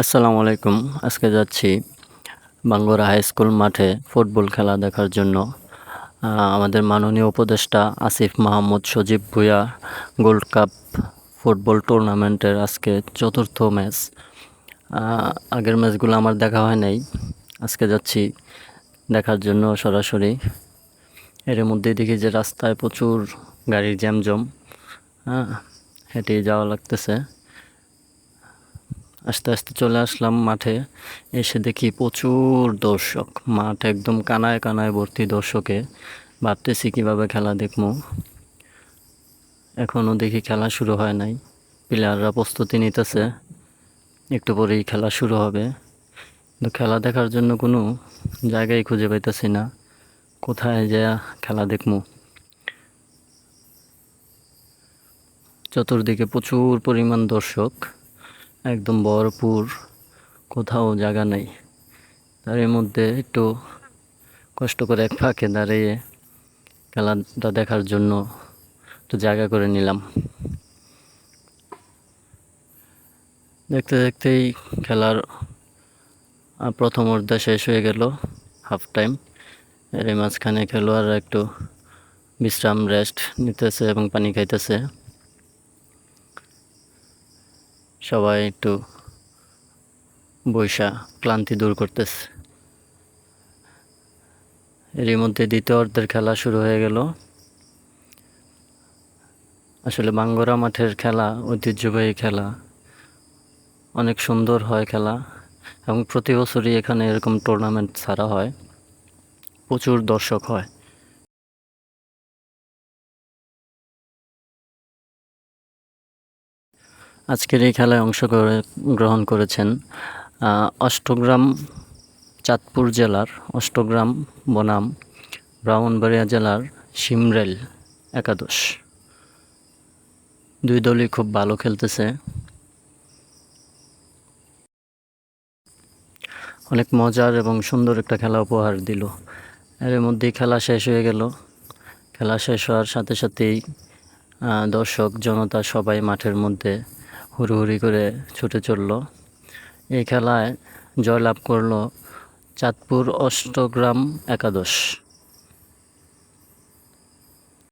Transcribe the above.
আসসালামু আলাইকুম। আজকে যাচ্ছি বাঙ্গুরা হাই স্কুল মাঠে ফুটবল খেলা দেখার জন্য। আমাদের মাননীয় উপদেষ্টা Asif Mahmud Sajib Bhuiyan gold cup football টুর্নামেন্টের আজকে চতুর্থ ম্যাচ। আগের ম্যাচগুলো আমার দেখা হয় নাই। আজকে যাচ্ছি দেখার জন্য সরাসরি। এর মধ্যে দেখি যে রাস্তায় প্রচুর গাড়ির জ্যামজম। হ্যাঁ হেঁটে যাওয়া লাগতেছে। আস্তে আস্তে চলে আসলাম মাঠে। এসে দেখি প্রচুর দর্শক। মাঠ একদম কানায় কানায় ভর্তি দর্শকে। ভাবতেছি কীভাবে খেলা দেখব। এখনও দেখি খেলা শুরু হয় নাই। প্লেয়াররা প্রস্তুতি নিতেছে। একটু পরেই খেলা শুরু হবে। কিন্তু খেলা দেখার জন্য কোনো জায়গায় খুঁজে পাইতেছি না। কোথায় যে খেলা দেখব। চতুর্দিকে প্রচুর পরিমাণ দর্শক। একদম ভরপুর, কোথাও জায়গা নেই। তার মধ্যে একটু কষ্ট করে এক ফাঁকে দাঁড়িয়ে খেলাটা দেখার জন্য একটু জায়গা করে নিলাম। দেখতে দেখতেই খেলার প্রথম অর্ধে শেষ হয়ে গেল হাফ টাইম এর মাঝখানে খেলোয়াড়রা একটু বিশ্রাম রেস্ট নিতেছে এবং পানি খাইতেছে। সবাই একটু বৈশা ক্লান্তি দূর করতেছে। এরই মধ্যে দ্বিতীয় অর্ধের খেলা শুরু হয়ে গেল। আসলে বাঙ্গরা মাঠের খেলা, ঐতিহ্যবাহী খেলা, অনেক সুন্দর হয় খেলা এবং প্রতি বছরই এখানে এরকম টুর্নামেন্ট ছাড়া হয়। প্রচুর দর্শক হয়। আজকের এই খেলায় অংশ গ্রহণ করেছেন অষ্টগ্রাম চাঁদপুর জেলার অষ্টগ্রাম বনাম, ব্রাহ্মণবাড়িয়া জেলার সিমরেল একাদশ। দুই দলই খুব ভালো খেলতেছে। অনেক মজার এবং সুন্দর একটা খেলা উপহার দিল। এর মধ্যেই খেলা শেষ হয়ে গেল। খেলা শেষ হওয়ার সাথে সাথেই দর্শক, জনতা সবাই মাঠের মধ্যে হুড়োহুড়ি করে ছুটে চলল। এই খেলায় জয়লাভ করল চাঁদপুর অষ্টগ্রাম একাদশ।